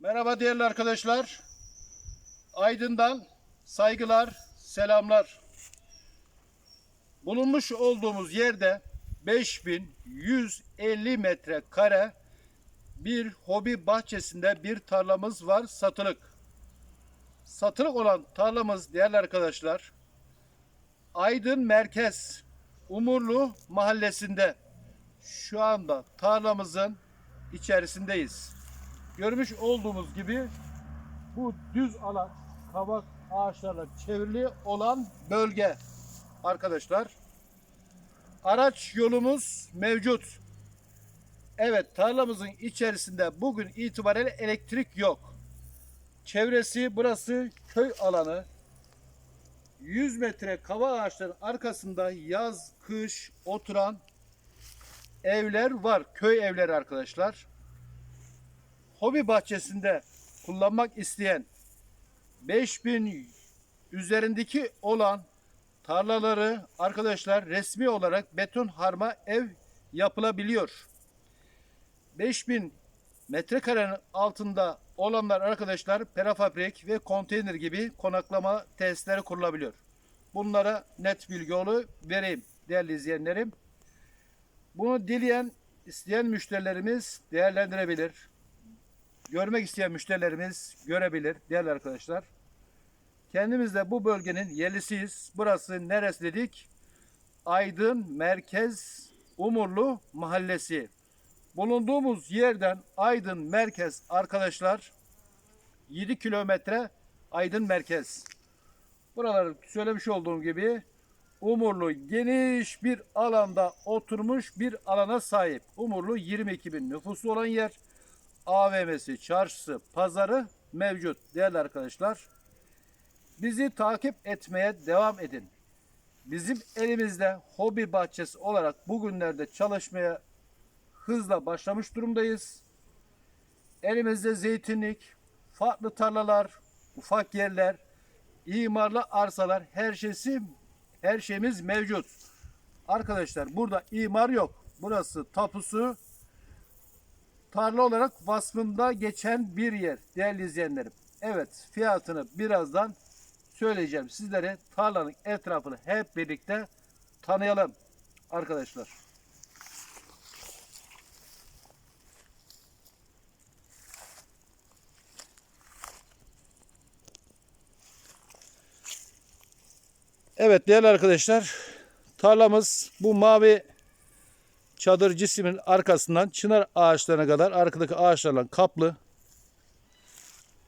Merhaba değerli arkadaşlar. Aydın'dan saygılar, selamlar. Bulunmuş olduğumuz yerde 5150 metrekare bir hobi bahçesinde bir tarlamız var satılık. Satılık olan tarlamız değerli arkadaşlar Aydın Merkez Umurlu mahallesinde şu anda tarlamızın içerisindeyiz. Görmüş olduğumuz gibi bu düz alan kabak ağaçlarla çevrili olan bölge arkadaşlar. Araç yolumuz mevcut. Evet tarlamızın içerisinde bugün itibariyle elektrik yok. Çevresi burası köy alanı. 100 metre kava ağaçların arkasında yaz, kış oturan evler var. Köy evleri arkadaşlar. Hobi bahçesinde kullanmak isteyen 5000 üzerindeki olan tarlaları arkadaşlar resmi olarak beton harma ev yapılabiliyor. 5000 metrekarenin altında olanlar arkadaşlar prefabrik ve konteyner gibi konaklama tesisleri kurulabiliyor. Bunlara net bilgi yolu vereyim değerli izleyenlerim. Bunu dileyen, isteyen müşterilerimiz değerlendirebilir. Görmek isteyen müşterilerimiz görebilir değerli arkadaşlar. Kendimiz de bu bölgenin yerlisiyiz. Burası neresi dedik? Aydın Merkez Umurlu Mahallesi. Bulunduğumuz yerden Aydın Merkez arkadaşlar 7 kilometre Aydın Merkez. Buraları söylemiş olduğum gibi Umurlu geniş bir alanda oturmuş bir alana sahip. Umurlu 22 bin nüfusu olan yer. AVM'si, çarşısı, pazarı mevcut değerli arkadaşlar. Bizi takip etmeye devam edin. Bizim elimizde hobi bahçesi olarak bugünlerde çalışmaya hızla başlamış durumdayız. Elimizde zeytinlik, farklı tarlalar, ufak yerler, imarlı arsalar her şeysi her şeyimiz mevcut. Arkadaşlar burada imar yok. Burası tapusu tarla olarak vasfında geçen bir yer değerli izleyenlerim. Evet fiyatını birazdan söyleyeceğim sizlere. Tarlanın etrafını hep birlikte tanıyalım arkadaşlar. Evet değerli arkadaşlar tarlamız bu mavi çadır cismin arkasından çınar ağaçlarına kadar arkadaki ağaçlarla kaplı.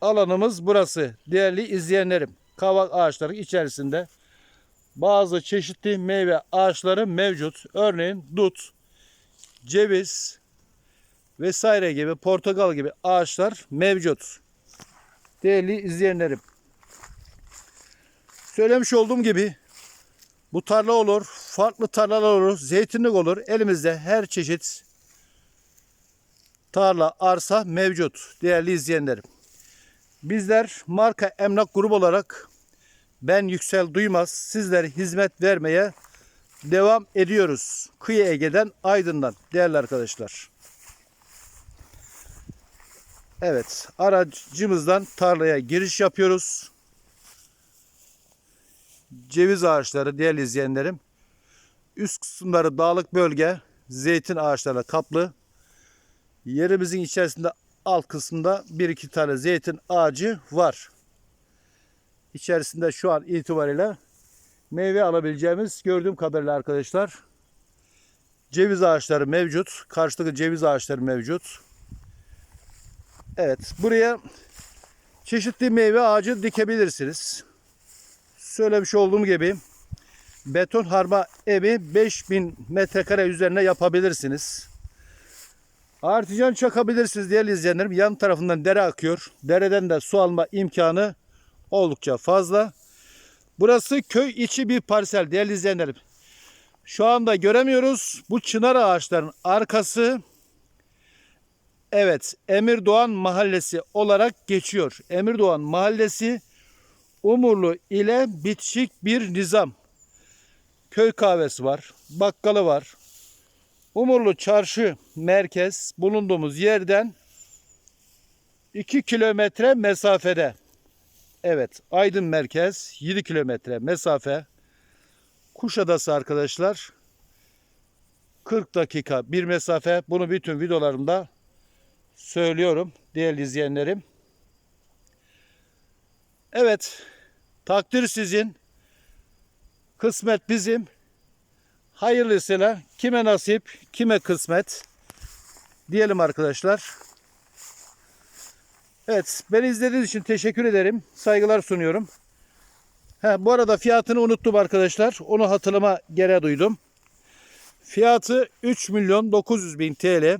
Alanımız burası. Değerli izleyenlerim. Kavak ağaçları içerisinde bazı çeşitli meyve ağaçları mevcut. Örneğin dut, ceviz vesaire gibi portakal gibi ağaçlar mevcut. Değerli izleyenlerim. Söylemiş olduğum gibi bu tarla olur, farklı tarlalar olur, zeytinlik olur. Elimizde her çeşit tarla, arsa mevcut değerli izleyenlerim. Bizler marka emlak grubu olarak ben Yüksel Duymaz sizlere hizmet vermeye devam ediyoruz. Kıyı Ege'den Aydın'dan değerli arkadaşlar. Evet aracımızdan tarlaya giriş yapıyoruz ceviz ağaçları değerli izleyenlerim. Üst kısımları dağlık bölge, zeytin ağaçlarla kaplı. Yerimizin içerisinde alt kısmında bir iki tane zeytin ağacı var. İçerisinde şu an itibariyle meyve alabileceğimiz gördüğüm kadarıyla arkadaşlar ceviz ağaçları mevcut. Karşıdaki ceviz ağaçları mevcut. Evet buraya çeşitli meyve ağacı dikebilirsiniz söylemiş olduğum gibi beton harma evi 5000 metrekare üzerine yapabilirsiniz. Artican çakabilirsiniz değerli izleyenlerim. Yan tarafından dere akıyor. Dereden de su alma imkanı oldukça fazla. Burası köy içi bir parsel değerli izleyenlerim. Şu anda göremiyoruz. Bu çınar ağaçların arkası Evet Emirdoğan Mahallesi olarak geçiyor. Emirdoğan Mahallesi Umurlu ile bitişik bir nizam. Köy kahvesi var, bakkalı var. Umurlu çarşı merkez bulunduğumuz yerden 2 kilometre mesafede. Evet, Aydın merkez 7 kilometre mesafe. Kuşadası arkadaşlar 40 dakika bir mesafe. Bunu bütün videolarımda söylüyorum değerli izleyenlerim. Evet, takdir sizin. Kısmet bizim. Hayırlısıyla kime nasip, kime kısmet diyelim arkadaşlar. Evet, beni izlediğiniz için teşekkür ederim. Saygılar sunuyorum. Ha, bu arada fiyatını unuttum arkadaşlar. Onu hatırlama gereği duydum. Fiyatı 3 milyon 900 bin TL.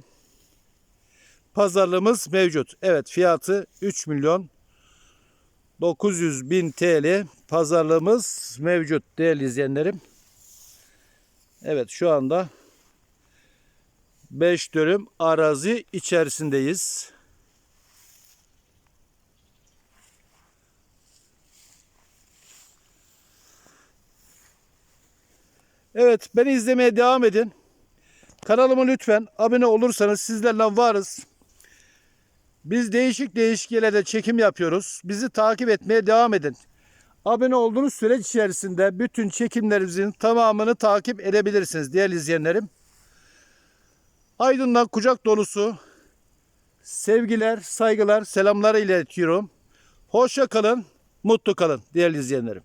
Pazarlığımız mevcut. Evet fiyatı 3 milyon 900 bin TL. Pazarlığımız mevcut değerli izleyenlerim. Evet şu anda 5 dönüm arazi içerisindeyiz. Evet beni izlemeye devam edin. Kanalıma lütfen abone olursanız sizlerle varız. Biz değişik değişik yerlerde çekim yapıyoruz. Bizi takip etmeye devam edin. Abone olduğunuz süreç içerisinde bütün çekimlerimizin tamamını takip edebilirsiniz değerli izleyenlerim. Aydın'dan kucak dolusu sevgiler, saygılar, selamlar iletiyorum. Hoşça kalın, mutlu kalın değerli izleyenlerim.